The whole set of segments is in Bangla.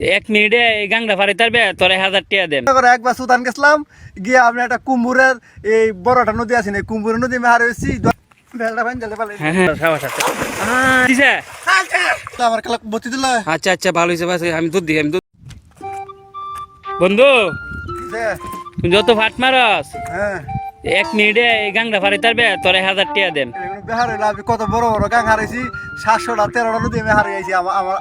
এক মিনিটে এই গাংটা ফাড়ি তারবে তোর হাজার টাকা দেন। একবার সুদান গেছিলাম গিয়ে আপনি একটা কুম্ভুরের এই বড়টা নদী আছে না কুম্ভুরের নদী আমি হার হয়েছি হ্যাঁ হ্যাঁ। দিল। আচ্ছা আচ্ছা ভালো হয়েছে আমি দুধ দিই আমি দুধ বন্ধু যত ফাট মারস হ্যাঁ। এক মিনিটে গাংটা ফাড়ি তারবে তোর হাজার টিয়া দেন। এগুলো বেহার হইল আমি কত বড় বড় গাং হারাইছি সাতশোটা তেরোটা নদী আমি হারিয়েছি। আমার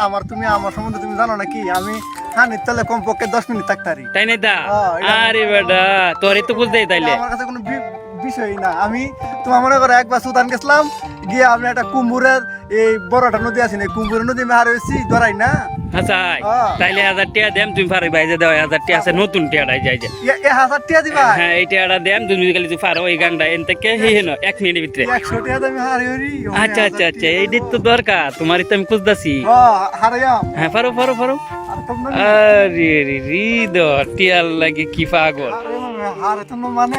আমার তুমি আমার সম্বন্ধে তুমি জানো নাকি? আমি হানির তলে কমপক্ষে দশ মিনিট থাকতে তাই দা হ্যাঁ, আরে বেটা তোরই তো বুঝতেই তাইলে। আমার কাছে কোনো বি- বিষয়ই না। আমি তোমার মনে করো একবার সুদান গেছিলাম গিয়ে আপনি একটা কুম্ভুরের এই বড়টা নদী আছে না কুম্ভুরের নদী আমি হার হয়েছি ধরাই না। আচ্ছা। তাইলে হাজার টাকা দেম তুমি ফাড়ি বাইজে দাও হাজার টাকা আছে নতুন টাকাটাই যাই যে এ- হাজার টিয়া দিবা? হ্যাঁ এই টাকাটা দেম তুমি খালি তুই ফাড়ো এই গাংটা এন থেকে হি হেন এক মিনিটের ভিতরে। টিয়া হারি হরি আচ্ছা আচ্ছা আচ্ছা এইটির তো দরকার তোমারই তো আমি হারাইয়াম হ্যাঁ ফারো ফারো ফারো। আর আরে রে হৃদয় টিয়ার লাগে কি পাগল। মানে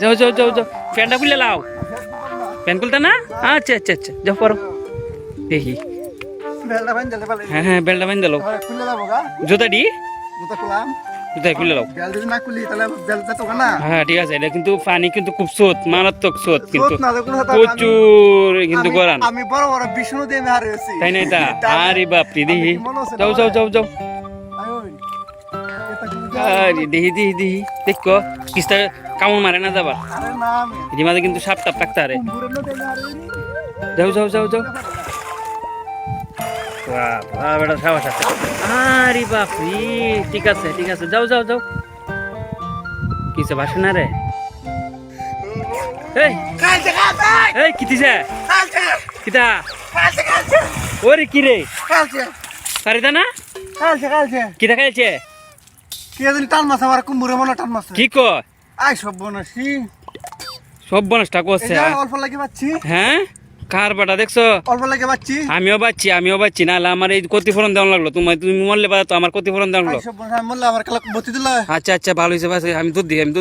যাও যাও যাও যাও। প্যান্টটা খুলে লাও প্যান্ট খুলতে না? আচ্ছা আচ্ছা আচ্ছা যাও পারো দেখি। বেলটা পালে হ্যাঁ হ্যাঁ বেলটা খুলে যাব গা। জুতা ডি জুতা খুলাম। জুতা খুলে লাও। বেল যদি না খুলি তাহলে বেল যেত না। হ্যাঁ ঠিক আছে এটা কিন্তু পানি কিন্তু খুব স্রোত মারাত্মক স্রোত কিন্তু। না প্রচুর কিন্তু গরান। আমি বড় বড় বিষ্ণু দিয়ে হারিয়েছি। তাই নাই তা? আরে দেখি মনে হচ্ছে না যাও যাও যাও যাও। এটা আরে দেখি দেখি দেখি দেখো কিস্তা কামড় মারে না আরে না মাঝে কিন্তু সাপ টাপ রাখতে আরে। যাও যাও যাও যাও। বেটা সাবাস আছে। আরে বাপরি ঠিক আছে ঠিক আছে যাও যাও যাও। কিসে বাসে না রে? এই কালছে কালছে এই কি দিছে? কিতা? কালছে কালছে ওরে কি রে? কালছে না? কালছে কালছে কিতা খাইছে? কে জানি টান মাছ আমার কুম্ভুরের মনে টান মাছ। কি কয়? আই সব বনসি। সব বনসটা করছে অল্প লাগে পাচ্ছি। হ্যাঁ? কার বাটা দেখছ? অল্প লাগে পাচ্ছি আমিও বাচ্ছি আমিও বাচ্ছি না আমার এই ক্ষতিপূরণ দেওয়া লাগল। তুমি তুমি মরলে বা তো আমার ক্ষতিপূরণ দেওয়া লাগল। মরলে আমার কালা বতি দিল। আচ্ছা আচ্ছা ভালো হয়েছে আমি দুধ দিই আমি